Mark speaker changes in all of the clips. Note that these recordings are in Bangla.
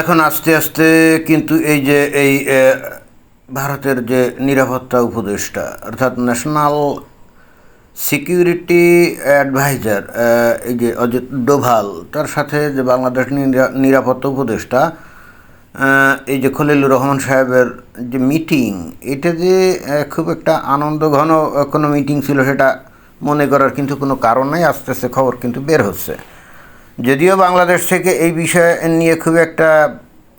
Speaker 1: এখন আস্তে আস্তে কিন্তু এই যে, এই ভারতের যে নিরাপত্তা উপদেষ্টা, অর্থাৎ ন্যাশনাল সিকিউরিটি অ্যাডভাইজার এই যে অজিত ডোভাল, তার সাথে যে বাংলাদেশ নিরাপত্তা উপদেষ্টা এই যে খলিলুর রহমান সাহেবের যে মিটিং এটা যে খুব একটা আনন্দঘন কোনো মিটিং ছিল সেটা মনে করার কিন্তু কোনো কারণ নেই, আস্তে আস্তে খবর কিন্তু বের হচ্ছে। যদিও বাংলাদেশ থেকে এই বিষয় নিয়ে খুব একটা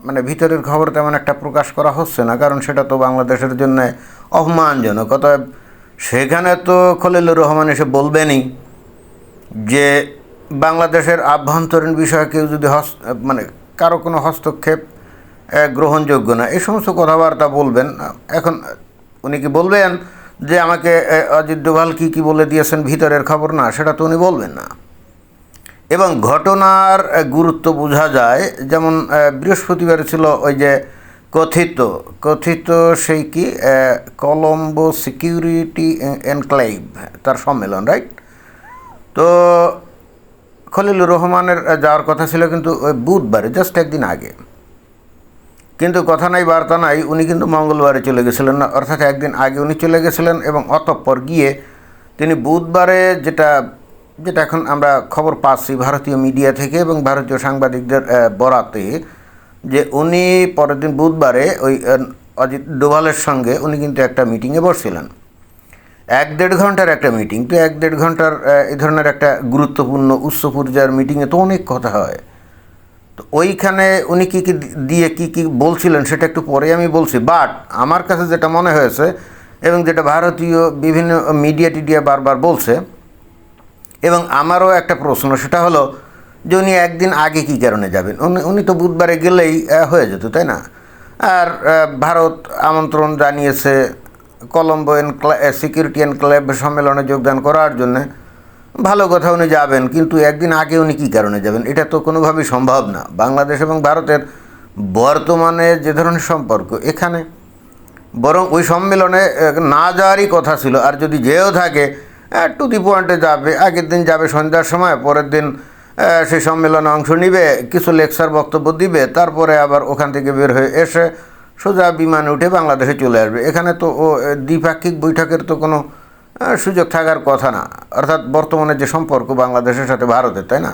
Speaker 1: মানে ভিতরের খবর তেমন একটা প্রকাশ করা হচ্ছে না, কারণ সেটা তো বাংলাদেশের জন্য অপমানজনক। অতএব সেখানে তো খলিলুর রহমান এসে বলবেনই যে বাংলাদেশের আভ্যন্তরীণ বিষয়ে কেউ যদি হস মানে কারও কোনো হস্তক্ষেপ গ্রহণযোগ্য না। এই সমস্ত কথাবার্তা বলবেন। এখন উনি কি বলবেন যে আমাকে অজিত ডোভাল কী কী বলে দিয়েছেন ভিতরের খবর? না, সেটা তো উনি বলবেন না। এবং ঘটনার গুরুত্ব বোঝা যায়। যেমন বৃহস্পতিবার ছিল ওই যে কথিত। কথিত সেই কি? কলম্বো সিকিউরিটি এনক্লাইভ তার সম্মেলন রাইট তো খলিলুর রহমানের যাওয়ার কথা ছিল কিন্তু ওই বুধবারে জাস্ট একদিন আগে। কিন্তু কথা নাই, বার্তা নাই, উনি কিন্তু মঙ্গলবারে চলে গেছিলেন না। অর্থাৎ একদিন আগে উনি চলে গেছিলেন এবং অতঃপর গিয়ে তিনি বুধবারে যেটা যেটা এখন আমরা খবর পাচ্ছি ভারতীয় মিডিয়া থেকে এবং ভারতীয় সাংবাদিকদের বরাতে, যে উনি পরের দিন বুধবারে ওই অজিত ডোভালের সঙ্গে উনি কিন্তু একটা মিটিংয়ে বসছিলেন। এক দেড় ঘণ্টার একটা মিটিং, তো এক দেড় ঘণ্টার এই ধরনের একটা গুরুত্বপূর্ণ উচ্চ পর্যায়ের মিটিংয়ে তো অনেক কথা হয়। তো ওইখানে উনি কী কী দিয়ে কী কী বলছিলেন সেটা একটু পরে আমি বলছি, বাট আমার কাছে যেটা মনে হয়েছে এবং যেটা ভারতীয় বিভিন্ন মিডিয়া টিডিয়া বারবার বলছে এবং আমারও একটা প্রশ্ন, সেটা হলো, যে উনি একদিন আগে কী কারণে যাবেন? উনি উনি তো বুধবারে গেলেই হয়ে যেত, তাই না? আর ভারত আমন্ত্রণ জানিয়েছে কলম্বো এনক্লা সিকিউরিটি এনক্লেভ সম্মেলনে যোগদান করার জন্যে। ভালো কথা, উনি যাবেন, কিন্তু একদিন আগে উনি কী কারণে যাবেন? এটা তো কোনোভাবেই সম্ভব না। বাংলাদেশ এবং ভারতের বর্তমানে যে ধরনের সম্পর্ক, এখানে বরং ওই সম্মেলনে না যাওয়ারই কথা ছিল। আর যদি যেও থাকে টু দি পয়েন্টে যাবে, আগের দিন যাবে সন্ধ্যার সময়, পরের দিন সেই সম্মেলনে অংশ নিবে, কিছু লেকচার বক্তব্য দিবে, তারপরে আবার ওখান থেকে বের হয়ে এসে সোজা বিমানে উঠে বাংলাদেশে চলে আসবে। এখানে তো, ও, দ্বিপাক্ষিক বৈঠকের তো কোনো সুযোগ থাকার কথা না। অর্থাৎ বর্তমানে যে সম্পর্ক বাংলাদেশের সাথে ভারতের, তাই না?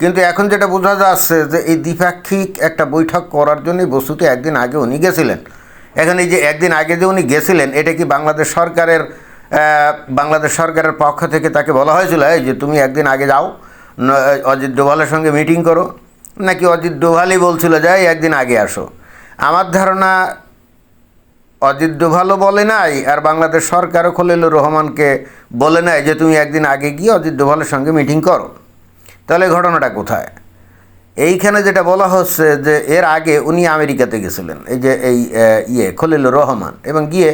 Speaker 1: কিন্তু এখন যেটা বোঝা যাচ্ছে যে এই দ্বিপাক্ষিক একটা বৈঠক করার জন্যই বস্তুতে একদিন আগে উনি গেছিলেন। এখন এই যে একদিন আগে যে উনি গেছিলেন, এটা কি বাংলাদেশ সরকারের বাংলাদেশ সরকারের পক্ষ থেকে তাকে বলা হয়েছিল যে তুমি একদিন আগে যাও অজিত ডোভালের সঙ্গে মিটিং করো। নাকি অজিত ডোভালই বলছিল যে একদিন আগে আসো। আমার ধারণা, অজিত ডোভালও বলে নাই, আর বাংলাদেশ সরকারও খলিলুর রহমানকে বলে নাই যে, তুমি একদিন আগে গিয়ে অজিত ডোভালের সঙ্গে মিটিং করো। তাহলে ঘটনাটা কোথায়? এইখানে যেটা বলা হচ্ছে যে, এর আগে উনি আমেরিকাতে গেছিলেন, এই যে, এই ইয়ে খলিলুর রহমান, এবং গিয়ে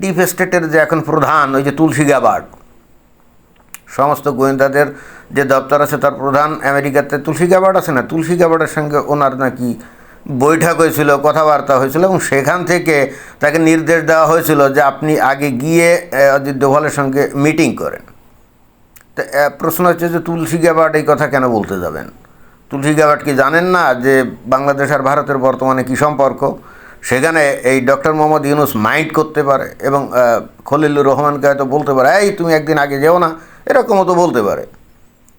Speaker 1: ডিপ স্টেটের যে এখন প্রধান, ওই যে তুলসী গাবার্ড, সমস্ত গোয়েন্দাদের যে দপ্তর আছে তার প্রধান আমেরিকাতে তুলসী গাবার্ড আছে না? তুলসী গাবার্ডের সঙ্গে ওনার নাকি বৈঠক হয়েছিল, কথাবার্তা হয়েছিল এবং সেখান থেকে তাকে নির্দেশ দেওয়া হয়েছিল যে আপনি আগে গিয়ে অজিত ডোভালের সঙ্গে মিটিং করেন। তো প্রশ্ন হচ্ছে যে তুলসী গ্যাবার্ড এই কথা কেন বলতে যাবেন? তুলসী গ্যাবার্ড কি জানেন না যে বাংলাদেশ আর ভারতের বর্তমানে কী সম্পর্ক? সেখানে এই ডক্টর মোহাম্মদ ইউনুস মাইন্ড করতে পারে এবং খলিলুর রহমানকে হয়তো বলতে পারে, এই, তুমি একদিন আগে যেও না। এরকমও তো বলতে পারে।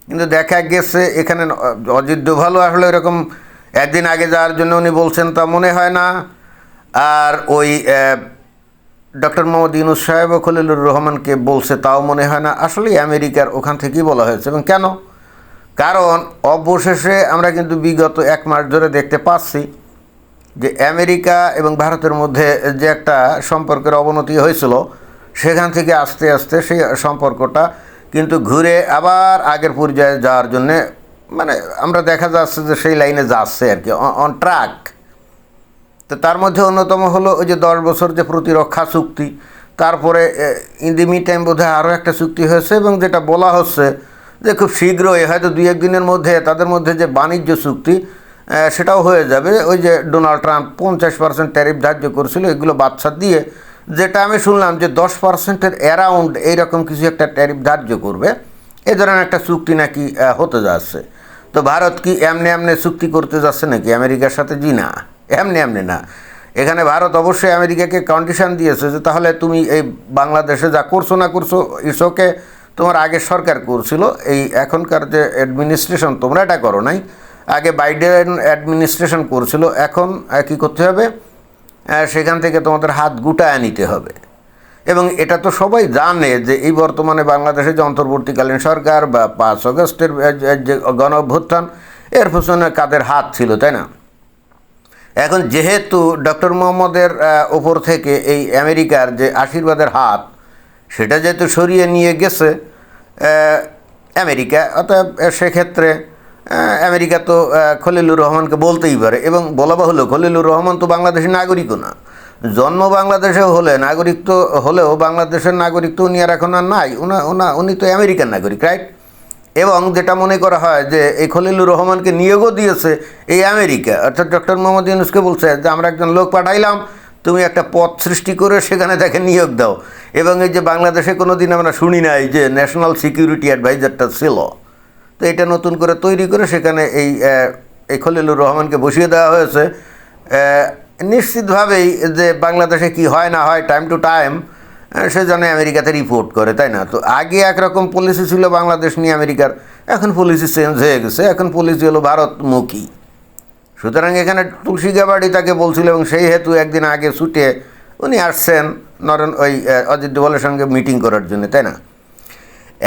Speaker 1: কিন্তু দেখা গেছে এখানে অজিত ডোভালও আসলে এরকম, একদিন আগে যাওয়ার জন্য উনি বলছেন তা মনে হয় না। আর ওই ডক্টর মোহাম্মদ ইউনুস সাহেব ও খলিলুর রহমানকে বলছে তাও মনে হয় না। আসলে আমেরিকার ওখান থেকেই বলা হয়েছে। এবং কেন? কারণ অবশেষে আমরা কিন্তু বিগত এক মাস ধরে দেখতে পাচ্ছি যে আমেরিকা এবং ভারতের মধ্যে যে একটা সম্পর্কের অবনতি হয়েছিল, সেখান থেকে আস্তে আস্তে সেই সম্পর্কটা কিন্তু ঘুরে আবার আগের পর্যায়ে যাওয়ার জন্যে মানে আমরা দেখা যাচ্ছে যে সেই লাইনে যাচ্ছে আর কি অন ট্র্যাক তো তার মধ্যে অন্যতম হলো ওই যে দশ বছর যে প্রতিরক্ষা চুক্তি, তারপরে ইন দি মি টাইম বোধহয় আরও একটা চুক্তি হয়েছে এবং যেটা বলা হচ্ছে যে খুব শীঘ্রই, হয়তো দুই একদিনের মধ্যে তাদের মধ্যে যে বাণিজ্য চুক্তি সেটাও হয়ে যাবে। ওই যে ডোনাল্ড ট্রাম্প পঞ্চাশ পার্সেন্ট ট্যারিফ ধার্য করেছিল, এগুলো বাচ্চা দিয়ে। যেটা আমি শুনলাম যে দশ পার্সেন্টের অ্যারাউন্ড এইরকম কিছু একটা ট্যারিফ ধার্য করবে। এ ধরনের একটা চুক্তি নাকি হতে যাচ্ছে। তো ভারত কি এমনি এমনি চুক্তি করতে যাচ্ছে নাকি? আমেরিকার সাথে জি না। এমনি এমনি না। এখানে ভারত অবশ্যই আমেরিকাকে কন্ডিশন দিয়েছে যে তাহলে তুমি এই বাংলাদেশে যা করছ না করছ ইসোকে তোমার আগের সরকার করছিল। এই এখনকার যে অ্যাডমিনিস্ট্রেশন তোমরা এটা করো নাই। আগে বাইডেন অ্যাডমিনিস্ট্রেশন করছিল, এখন কি করতে হবে? সেখান থেকে তোমাদের হাত গুটায় নিতে হবে। এবং এটা তো সবাই জানে যে এই বর্তমানে বাংলাদেশে যে অন্তর্বর্তীকালীন সরকার বা পাঁচ অগস্টের যে- গণ অভ্যুত্থান, এর পেছনে কাদের হাত ছিল, তাই না? এখন যেহেতু ডক্টর মোহাম্মদের ওপর থেকে এই আমেরিকার যে আশীর্বাদের হাত, সেটা যেহেতু সরিয়ে নিয়ে গেছে আমেরিকা, অতএব সেক্ষেত্রে আমেরিকা তো খলিলুর রহমানকে বলতেই পারে। এবং বলা বাহুল্য, খলিলুর রহমান তো বাংলাদেশের নাগরিকও না। জন্ম বাংলাদেশে হলে, নাগরিক তো হলেও বাংলাদেশের নাগরিক তো উনি আর এখন আর নাই। উনা উনা, উনি তো আমেরিকান নাগরিক রাইট এবং যেটা মনে করা হয় যে, এই খলিলুর রহমানকে নিয়োগও দিয়েছে এই আমেরিকা। অর্থাৎ ডক্টর মোহাম্মদ ইউনুসকে বলছে যে, আমরা একজন লোক পাঠাইলাম, তুমি একটা পথ সৃষ্টি করে সেখানে তাকে নিয়োগ দাও। এবং এই যে বাংলাদেশে কোনো দিন আমরা শুনি নাই যে ন্যাশনাল সিকিউরিটি অ্যাডভাইজারটা ছিল। তো এটা নতুন করে তৈরি করে সেখানে এই এই খলিলুর রহমানকে বসিয়ে দেওয়া হয়েছে। নিশ্চিতভাবেই যে বাংলাদেশে কি হয় না হয় টাইম টু টাইম সে জন্য আমেরিকাতে রিপোর্ট করে, তাই না? তো আগে একরকম পলিসি ছিল বাংলাদেশ নিয়ে আমেরিকার, এখন পলিসি চেঞ্জ হয়ে গেছে, এখন পলিসি হলো ভারতমুখী। সুতরাং এখানে তুলসী গাবাড়ি তাকে বলছিল এবং সেই হেতু একদিন আগে ছুটে উনি আসছেন নরেন, ওই অজিত ডোভালের সঙ্গে মিটিং করার জন্য, তাই না?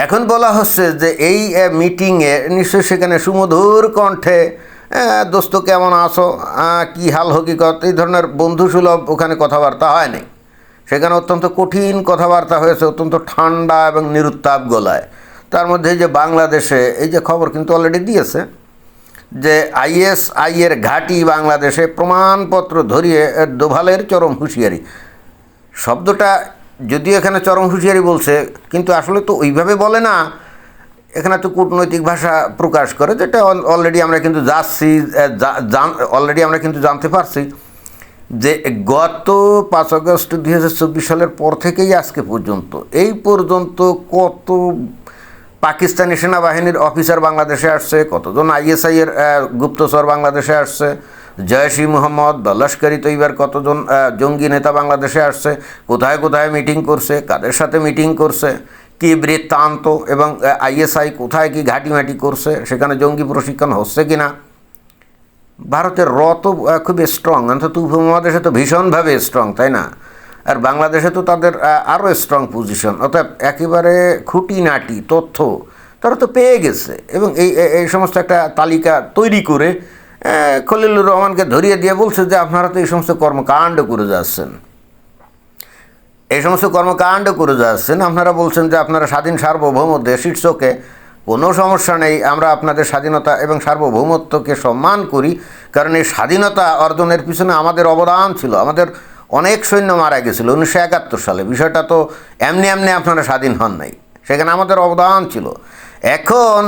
Speaker 1: এখন বলা হচ্ছে যে এই মিটিংয়ে নিশ্চয়ই সেখানে সুমধুর কণ্ঠে দোস্ত কেমন আহ, কি হাল হকিকত? এই ধরনের বন্ধুসুলভ ওখানে কথাবার্তা হয়নি। সেখানে অত্যন্ত কঠিন কথাবার্তা হয়েছে অত্যন্ত ঠান্ডা এবং নিরুত্তাপ গলায়। তার মধ্যে যে বাংলাদেশে এই যে খবর কিন্তু অলরেডি দিয়েছে যে আইএসআই এর ঘাঁটি বাংলাদেশে প্রমাণপত্র ধরিয়ে দোভালের চরম হুঁশিয়ারি। শব্দটা যদিও এখানে চরম হুঁশিয়ারি বলছে, কিন্তু আসলে তো ওইভাবে বলে না, এখানে তো কূটনৈতিক ভাষা প্রকাশ করে, যেটা অলরেডি আমরা কিন্তু যাচ্ছি অলরেডি আমরা কিন্তু জানতে পারছি যে গত পাঁচ আগস্ট দুই হাজার চব্বিশ সালের পর থেকেই আজকে পর্যন্ত, এই পর্যন্ত কত পাকিস্তানি সেনাবাহিনীর অফিসার বাংলাদেশে আসছে, কতজন আইএসআই এর গুপ্তচর বাংলাদেশে আসছে জয়সি মোহাম্মদ বা লস্করি তৈবার কতজন জঙ্গি নেতা বাংলাদেশে আসছে, কোথায় কোথায় মিটিং করছে, কাদের সাথে মিটিং করছে, কি বৃত্তান্ত এবং আইএসআই কোথায় কি ঘাটিমাটি করছে, সেখানে জঙ্গি প্রশিক্ষণ হচ্ছে কি না ভারতের র তো খুবই খুব স্ট্রং অন্তত উপমহাদেশে তো ভীষণভাবে স্ট্রং তাই না? আর বাংলাদেশে তো তাদের আরও স্ট্রং পজিশন অর্থাৎ একেবারে খুঁটিনাটি, তথ্য, তারা তো পেয়ে গেছে এবং এই এই- সমস্ত একটা তালিকা তৈরি করে খলিলুর রহমানকে ধরিয়ে দিয়ে বলছে যে আপনারা তো এই সমস্ত কর্মকাণ্ড করে যাচ্ছেন। এই সমস্ত কর্মকাণ্ড করে যাচ্ছেন, আপনারা বলছেন যে আপনারা স্বাধীন সার্বভৌম দেশ শীর্ষকে কোনো সমস্যা নেই, আমরা আপনাদের স্বাধীনতা এবং সার্বভৌমত্বকে সম্মান করি, কারণ এই স্বাধীনতা অর্জনের পিছনে আমাদের অবদান ছিল। আমাদের অনেক সৈন্য মারা গেছিল উনিশশো একাত্তর সালে, বিষয়টা তো এমনি এমনি আপনারা স্বাধীন হন নাই, সেখানে আমাদের অবদান ছিল। এখন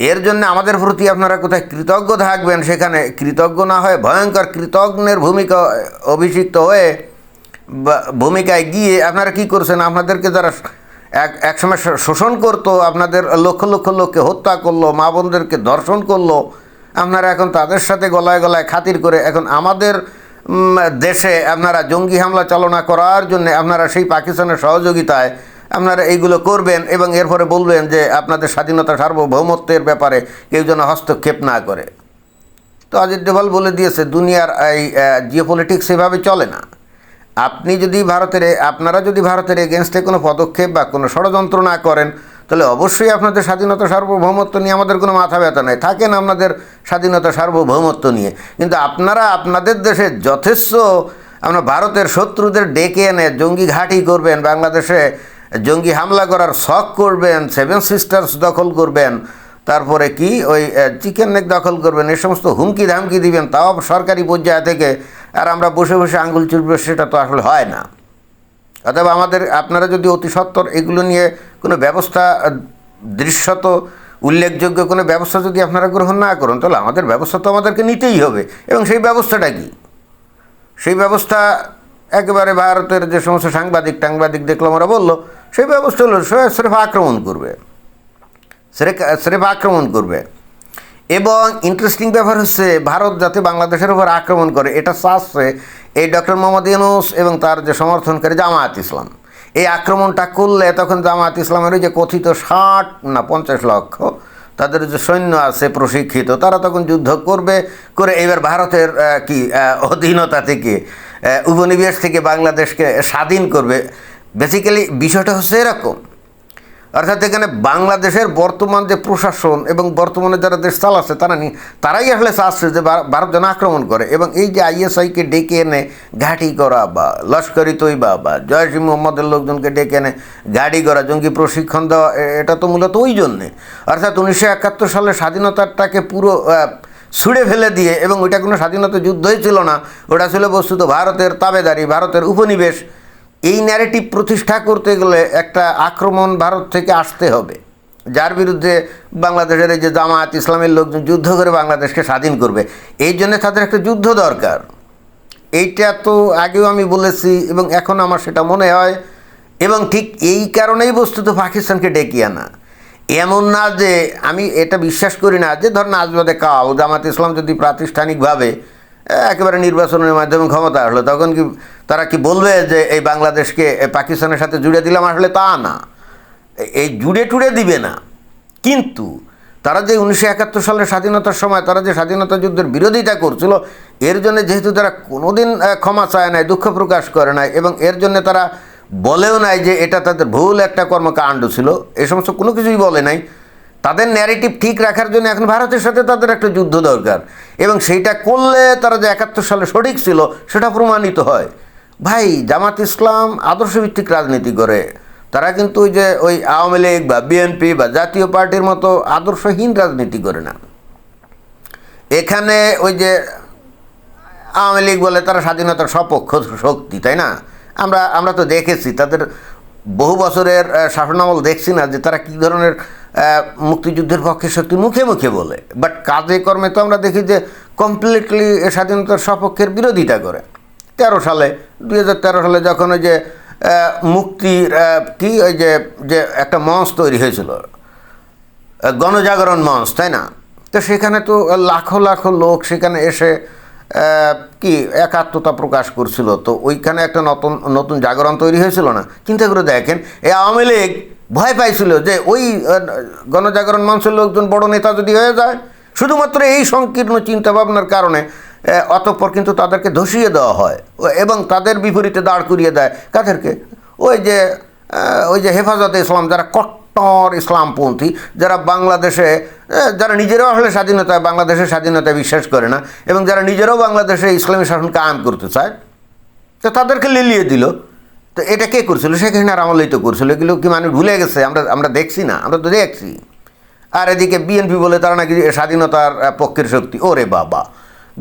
Speaker 1: এর জন্য আমাদের প্রতি আপনারা কোথায় কৃতজ্ঞ থাকবেন, সেখানে কৃতজ্ঞ না হয়ে ভয়ঙ্কর কৃতজ্ঞের ভূমিকা অভিষিক্ত হয়ে ভূমিকায় গিয়ে আপনারা কি করছেন? আপনাদেরকে যারা এক, একসময় শোষণ করতো, আপনাদের লক্ষ লক্ষ লোককে হত্যা করল, মা বোনদেরকে ধর্ষণ করল, আপনারা এখন তাদের সাথে গলায় গলায় খাতির করে এখন আমাদের দেশে আপনারা জঙ্গি হামলা চালনা করার জন্য আপনারা সেই পাকিস্তানের সহযোগিতায় আপনারা এইগুলো করবেন এবং এরপরে বলবেন যে আপনাদের স্বাধীনতা সার্বভৌমত্বের ব্যাপারে কেউ যেন হস্তক্ষেপ না করে। তো অজিত ডোভাল বলে দিয়েছে, দুনিয়ার এই জিওপলিটিক্স এভাবে চলে না। আপনি যদি ভারতের আপনারা যদি ভারতের এগেনস্টে কোনো পদক্ষেপ বা কোনো ষড়যন্ত্র না করেন, তাহলে অবশ্যই আপনাদের স্বাধীনতা সার্বভৌমত্ব নিয়ে আমাদের কোনো মাথা ব্যথা নেই। থাকেন আপনাদের স্বাধীনতা সার্বভৌমত্ব নিয়ে। কিন্তু আপনারা আপনাদের দেশে যথেষ্ট, আমরা ভারতের শত্রুদের ডেকে এনে জঙ্গি ঘাঁটি করবেন, বাংলাদেশে জঙ্গি হামলা করার শখ করবেন সেভেন সিস্টার্স দখল করবেন, তারপরে কি ওই চিকেন নেক দখল করবেন, এই সমস্ত হুমকি ধামকি দিবেন, তাও সরকারি পর্যায় থেকে, আর আমরা বসে বসে আঙ্গুল চুলবে, সেটা তো আসলে হয় না। অথবা আমাদের, আপনারা যদি অতি সত্বর এগুলো নিয়ে কোনো ব্যবস্থা, দৃশ্যত উল্লেখযোগ্য কোনো ব্যবস্থা যদি আপনারা গ্রহণ না করেন, তাহলে আমাদের ব্যবস্থা তো আমাদেরকে নিতেই হবে। এবং সেই ব্যবস্থাটা কি? সেই ব্যবস্থা একেবারে ভারতের যে সমস্ত সাংবাদিক টাংবাদিক দেখলাম, ওরা বলল সেই ব্যবস্থা হলো স্রেফ আক্রমণ করবে। স্রেফ আক্রমণ করবে। এবং ইন্টারেস্টিং ব্যাপার হচ্ছে, ভারত যাতে বাংলাদেশের উপর আক্রমণ করে, এটা চাচ্ছে এই ডক্টর মোহাম্মদ ইউনুস এবং তার যে সমর্থনকারী জামায়াত ইসলাম। এই আক্রমণটা করলে তখন জামায়াত ইসলামের ওই যে কথিত ষাট না পঞ্চাশ লক্ষ তাদের যে সৈন্য আছে প্রশিক্ষিত, তারা তখন যুদ্ধ করবে, করে এবার ভারতের কি অধীনতা থেকে উপনিবেশ থেকে বাংলাদেশকে স্বাধীন করবে। বেসিক্যালি বিষয়টা হচ্ছে এরকম। অর্থাৎ এখানে বাংলাদেশের বর্তমান যে প্রশাসন এবং বর্তমানে যারা দেশ চালাচ্ছে, তারা নি তারাই আসলে চাচ্ছে যে ভার- ভারত যেন আক্রমণ করে এবং এই যে আইএসআইকে ডেকে এনে ঘাঁটি করা বা লস্করি তৈবা বা জয়সী মোহাম্মদের লোকজনকে ডেকে এনে গাড়ি করা, জঙ্গি প্রশিক্ষণ দেওয়া এটা তো মূলত ওই জন্যে। অর্থাৎ উনিশশো একাত্তর সালে স্বাধীনতাটাকে পুরো ছুঁড়ে ফেলে দিয়ে এবং ওইটা কোনো স্বাধীনতা যুদ্ধই ছিল না। ওটা ছিল বস্তুত ভারতের তাবেদারি, ভারতের উপনিবেশ। এই ন্যারেটিভ প্রতিষ্ঠা করতে গেলে একটা আক্রমণ ভারত থেকে আসতে হবে। যার বিরুদ্ধে বাংলাদেশের এই যে জামায়াত, ইসলামের লোকজন যুদ্ধ করে বাংলাদেশকে স্বাধীন করবে। এই জন্য তাদের একটা যুদ্ধ দরকার। এইটা তো আগেও আমি বলেছি এবং এখন আমার সেটা মনে হয়। এবং ঠিক এই কারণেই বস্তুত পাকিস্তানকে ডেকে আনা। এমন না যে আমি এটা বিশ্বাস করি না যে ধরেন আজবাদে কাল জামাত ইসলাম যদি প্রাতিষ্ঠানিকভাবে একেবারে নির্বাচনের মাধ্যমে ক্ষমতা আসলো, তখন কি তারা কি বলবে যে এই বাংলাদেশকে পাকিস্তানের সাথে জুড়ে দিলাম? আসলে তা না। এই জুড়ে টুড়ে দিবে না। কিন্তু তারা যে উনিশশো একাত্তর সালের স্বাধীনতার সময়, তারা যে স্বাধীনতা যুদ্ধের বিরোধিতা করছিল, এর জন্য যেহেতু তারা কোনোদিন ক্ষমা চায় নাই, দুঃখ প্রকাশ করে নাই, এবং এর জন্য তারা বলেও নাই যে এটা তাদের ভুল, একটা কর্মকাণ্ড ছিল। এ সমস্ত কোনো কিছুই বলে নাই। তাদের ন্যারেটিভ ঠিক রাখার জন্য এখন ভারতের সাথে তাদের একটা যুদ্ধ দরকার। এবং সেইটা করলে তারা যে একাত্তর সালে সঠিক ছিল, সেটা প্রমাণিত হয়। ভাই, জামাত ইসলাম আদর্শভিত্তিক রাজনীতি করে। তারা কিন্তু ওই যে ওই আওয়ামী লীগ বা বিএনপি বা জাতীয় পার্টির মতো আদর্শহীন রাজনীতি করে না। এখানে ওই যে আওয়ামী লীগ বলে তারা স্বাধীনতার সপক্ষ শক্তি, তাই না? আমরা আমরা তো দেখেছি, তাদের বহু বছরের শাসনামল দেখছি না যে তারা কী ধরনের মুক্তিযুদ্ধের পক্ষে সত্যি মুখে মুখে বলে। বাট কাজে কর্মে তো আমরা দেখি যে কমপ্লিটলি স্বাধীনতার সপক্ষের বিরোধিতা করে। তেরো সালে, দুই হাজার তেরো সালে যখন ওই যে মুক্তির কি ওই যে যে একটা মঞ্চ তৈরি হয়েছিল গণজাগরণ মঞ্চ, তাই না? তো সেখানে তো লাখো লাখো লোক সেখানে এসে কি, একাত্মতা প্রকাশ করছিল। তো ওইখানে একটা নতুন নতুন জাগরণ তৈরি হয়েছিল না? চিন্তা করে দেখেন, এই আওয়ামী লীগ ভয় পাইছিল যে ওই গণজাগরণ মঞ্চের লোকজন বড় নেতা যদি হয়ে যায়, শুধুমাত্র এই সংকীর্ণ চিন্তাভাবনার কারণে অতঃপর কিন্তু তাদেরকে ধসিয়ে দেওয়া হয় এবং তাদের বিপরীতে দাঁড় করিয়ে দেয়। কাদেরকে? ওই যে ওই যে হেফাজতে ইসলাম, যারা কট্টর ইসলামপন্থী যারা বাংলাদেশে যারা নিজেরাও আসলে স্বাধীনতায় বাংলাদেশের স্বাধীনতায় বিশ্বাস করে না এবং যারা নিজেরাও বাংলাদেশে ইসলামী শাসন কায়েম করতে চায়, তো তাদেরকে লিলিয়ে দিল। তো এটা কে করছিল? সেখানে আর আমলেই তো করছিল। এগুলো কি মানুষ ভুলে গেছে? আমরা আমরা দেখছি না। আমরা তো দেখছি। আর এদিকে বিএনপি বলে তারা নাকি স্বাধীনতার পক্ষের শক্তি। ওরে বাবা!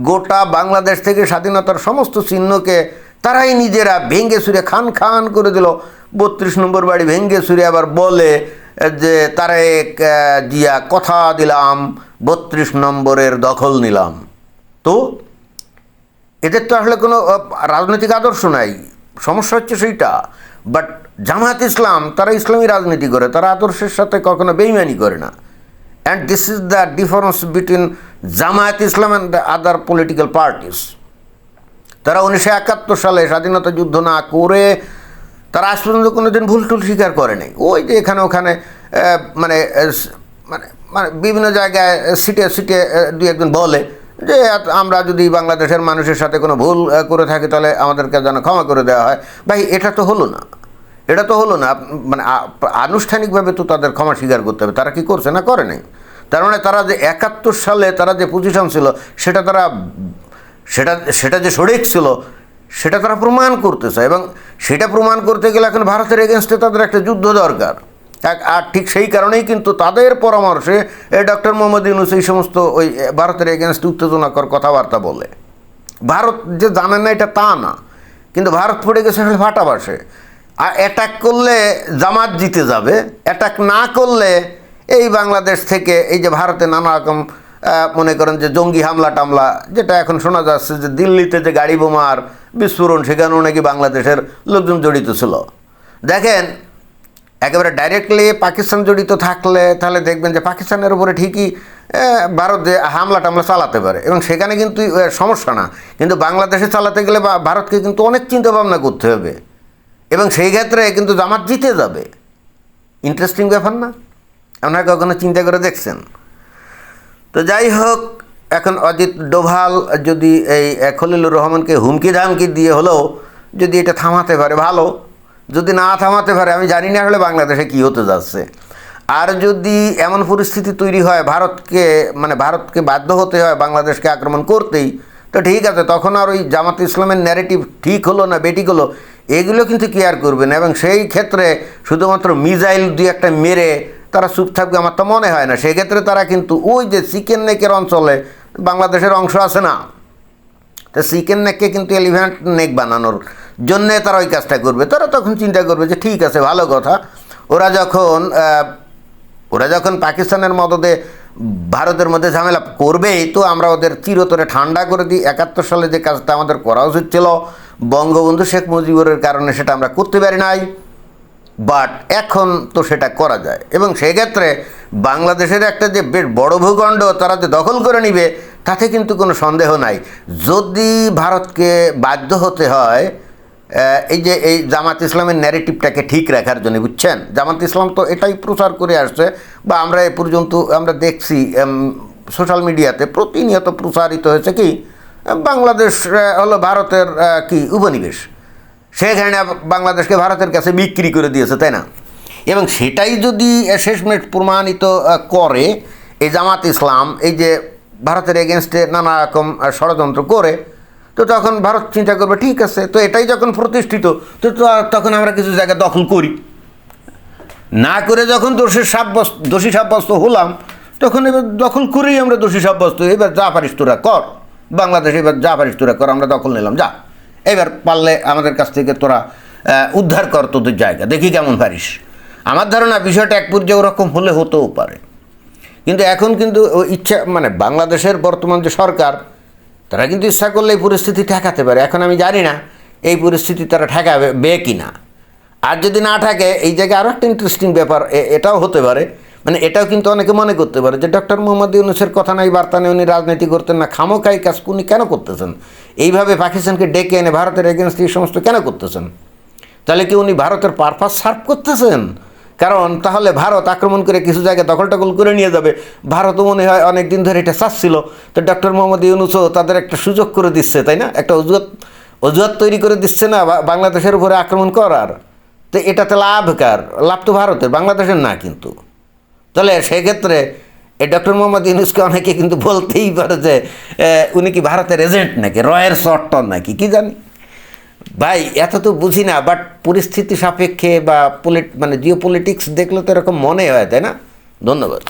Speaker 1: গোটা বাংলাদেশ থেকে স্বাধীনতার সমস্ত চিহ্নকে তারাই নিজেরা ভেঙ্গে সুরে খান খান করে দিল। বত্রিশ নম্বর বাড়ি ভেঙ্গে সুরে আবার বলে যে তারেক জিয়া কথা দিলাম, বত্রিশ নম্বরের দখল নিলাম। তো এদের তো আসলে কোনো রাজনৈতিক আদর্শ নাই। সমস্যা হচ্ছে সেইটা। বাট জামায়াত ইসলাম, তারা ইসলামী রাজনীতি করে, তারা আদর্শের সাথে কখনো বেইমানি করে না। And this is the difference between Jamaat Islam and the other political parties তারা উনিশশো একাত্তর সালে স্বাধীনতা যুদ্ধ না করে তারা আজ পর্যন্ত কোনো দিন ভুল টুল স্বীকার করে নাই ওই যে এখানে ওখানে মানে মানে মানে বিভিন্ন জায়গায় সিটে সিটে দুই একজন বলে যে আমরা যদি বাংলাদেশের মানুষের সাথে কোনো ভুল করে থাকি তাহলে আমাদেরকে যেন ক্ষমা করে দেওয়া হয়। ভাই, এটা তো হলো না। এটা তো হলো না। মানে আনুষ্ঠানিকভাবে তো তাদের ক্ষমা স্বীকার করতে হবে। তারা কি করছে না করে নাই? তার মানে তারা যে একাত্তর সালে তারা যে পজিশন ছিল, সেটা তারা, সেটা সেটা যে সঠিক ছিল সেটা তারা প্রমাণ করতেছে এবং সেটা প্রমাণ করতে গেলে এখন ভারতের এগেনস্টে তাদের একটা যুদ্ধ দরকার। আর ঠিক সেই কারণেই কিন্তু তাদের পরামর্শে ডক্টর মোহাম্মদ ইউনুস এই সমস্ত ওই ভারতের এগেনস্টে উত্তেজনাকর কথাবার্তা বলে। ভারত যে জানে না এটা তা না, কিন্তু ভারত পড়ে গেছে আসলে ফাটাবাসে আর অ্যাটাক করলে জামাত জিতে যাবে অ্যাটাক না করলে এই বাংলাদেশ থেকে এই যে ভারতে নানা রকম মনে করেন যে জঙ্গি হামলা টামলা যেটা এখন শোনা যাচ্ছে যে দিল্লিতে যে গাড়ি বোমার বিস্ফোরণ, সেখানেও নাকি বাংলাদেশের লোকজন জড়িত ছিল। দেখেন, একেবারে ডাইরেক্টলি পাকিস্তান জড়িত থাকলে তাহলে দেখবেন যে পাকিস্তানের উপরে ঠিকই ভারত ভারতে হামলা টামলা চালাতে পারে। এবং সেখানে কিন্তু সমস্যা না। কিন্তু বাংলাদেশে চালাতে গেলে বা- ভারতকে কিন্তু অনেক চিন্তা ভাবনা করতে হবে। এবং সেই ক্ষেত্রে কিন্তু জামাত জিতে যাবে। ইন্টারেস্টিং ব্যাপার না? আপনারা কখনো চিন্তা করে দেখছেন? তো যাই হোক এখন অজিত ডোভাল যদি এই খলিলুর রহমানকে হুমকি ধামকি দিয়ে হলেও যদি এটা থামাতে পারে, ভালো। যদি না থামাতে পারে, আমি জানি না হলে বাংলাদেশে কী হতে যাচ্ছে। আর যদি এমন পরিস্থিতি তৈরি হয়, ভারতকে মানে ভারতকে বাধ্য হতে হয় বাংলাদেশকে আক্রমণ করতেই, তো ঠিক আছে, তখন আর ওই জামাত ইসলামের ন্যারেটিভ ঠিক হলো না বেটিক হলো, এগুলো কিন্তু কেয়ার করবে না। এবং সেই ক্ষেত্রে শুধুমাত্র মিজাইল দুই একটা মেরে তারা চুপ থাকবে, আমার তো মনে হয় না। সেক্ষেত্রে তারা কিন্তু ওই যে চিকেন নেকের অঞ্চলে বাংলাদেশের অংশ আছে না, তো চিকেন নেককে কিন্তু এলিভেন্ট নেক বানানোর জন্যে তারা ওই কাজটা করবে। তারা তখন চিন্তা করবে যে ঠিক আছে, ভালো কথা। ওরা যখন ওরা যখন পাকিস্তানের মদদে ভারতের মধ্যে ঝামেলা করবেই, তো আমরা ওদের চিরতরে ঠান্ডা করে দিই। একাত্তর সালে যে কাজটা আমাদের করা উচিত ছিল, বঙ্গবন্ধু শেখ মুজিবুরের কারণে সেটা আমরা করতে পারি নাই। বাট এখন তো সেটা করা যায়। এবং সেক্ষেত্রে বাংলাদেশের একটা যে বেশ বড় ভূখণ্ড তারা যে দখল করে নিবে, তাতে কিন্তু কোনো সন্দেহ নাই। যদি ভারতকে বাধ্য হতে হয় এই যে এই জামাত ইসলামের ন্যারেটিভটাকে ঠিক রাখার জন্য, বুঝছেন? জামাত ইসলাম তো এটাই প্রচার করে আসছে বা আমরা এ পর্যন্ত আমরা দেখছি সোশ্যাল মিডিয়াতে প্রতিনিয়ত প্রচারিত হয়েছে কি, বাংলাদেশ হলো ভারতের কি উপনিবেশ। সেখানে বাংলাদেশকে ভারতের কাছে বিক্রি করে দিয়েছে, তাই না? এবং সেটাই যদি শেষমেশ প্রমাণিত করে, এই জামাত ইসলাম, এই যে ভারতের এগেনস্টে নানা রকম ষড়যন্ত্র করে, তো তখন ভারত চিন্তা করবে, ঠিক আছে, তো এটাই যখন প্রতিষ্ঠিত, তো তখন আমরা কিছু জায়গা দখল করি। না করে যখন দোষী সাব্যস্ত দোষী সাব্যস্ত হলাম, তখন এবার দখল করেই আমরা দোষী সাব্যস্ত, এবার যা পারিস তোরা কর, বাংলাদেশ এবার যা পারিস তোরা কর, আমরা দখল নিলাম, যা। এবার পারলে আমাদের কাছ থেকে তোরা উদ্ধার কর তোদের জায়গা। দেখি কেমন পারিস। আমার ধারণা বিষয়টা এক পর্যায়ে ওরকম হলে হতেও পারে। কিন্তু এখন কিন্তু ইচ্ছা মানে বাংলাদেশের বর্তমান যে সরকার, তারা কিন্তু ইচ্ছা করলে এই পরিস্থিতি ঠেকাতে পারে। এখন আমি জানি না এই পরিস্থিতি তারা ঠেকাবে বে কি না আর যদি না থাকে এই জায়গায় আরও একটা ইন্টারেস্টিং ব্যাপার এটাও হতে পারে মানে এটাও কিন্তু অনেকে মনে করতে পারে যে ডক্টর মোহাম্মদ ইউনুসের কথা নাই, বার্তা নেই, উনি রাজনীতি করতেন না খামোকাই কাজ উনি কেন করতেছেন? এইভাবে পাকিস্তানকে ডেকে এনে ভারতের এগেনস্ট এই সমস্ত কেন করতেছেন? তাহলে কি উনি ভারতের পারপাস সার্ভ করতেছেন? কারণ তাহলে ভারত আক্রমণ করে কিছু জায়গায় দখল টখল করে নিয়ে যাবে। ভারতও মনে হয় অনেক দিন ধরে এটা চাচ্ছিল। তো ডক্টর মোহাম্মদ ইউনুসও তাদের একটা সুযোগ করে দিচ্ছে, তাই না? একটা অজুহাত অজুহাত তৈরি করে দিচ্ছে না বাংলাদেশের উপরে আক্রমণ করার। তো এটাতে লাভ কার? লাভ তো ভারতের, বাংলাদেশের না কিন্তু। তাহলে সেক্ষেত্রে এই ডক্টর মোহাম্মদ ইউনুসকে অনেকে কিন্তু বলতেই পারে যে উনি কি ভারতের এজেন্ট নাকি? রয়ের শর্টন নাকি? কি জানি? ভাই, এত তো বুঝি না বাট পরিস্থিতি সাপেক্ষে বা পলিট মানে জিও পলিটিক্স দেখলে তো এরকম মনে হয়, তাই না? ধন্যবাদ।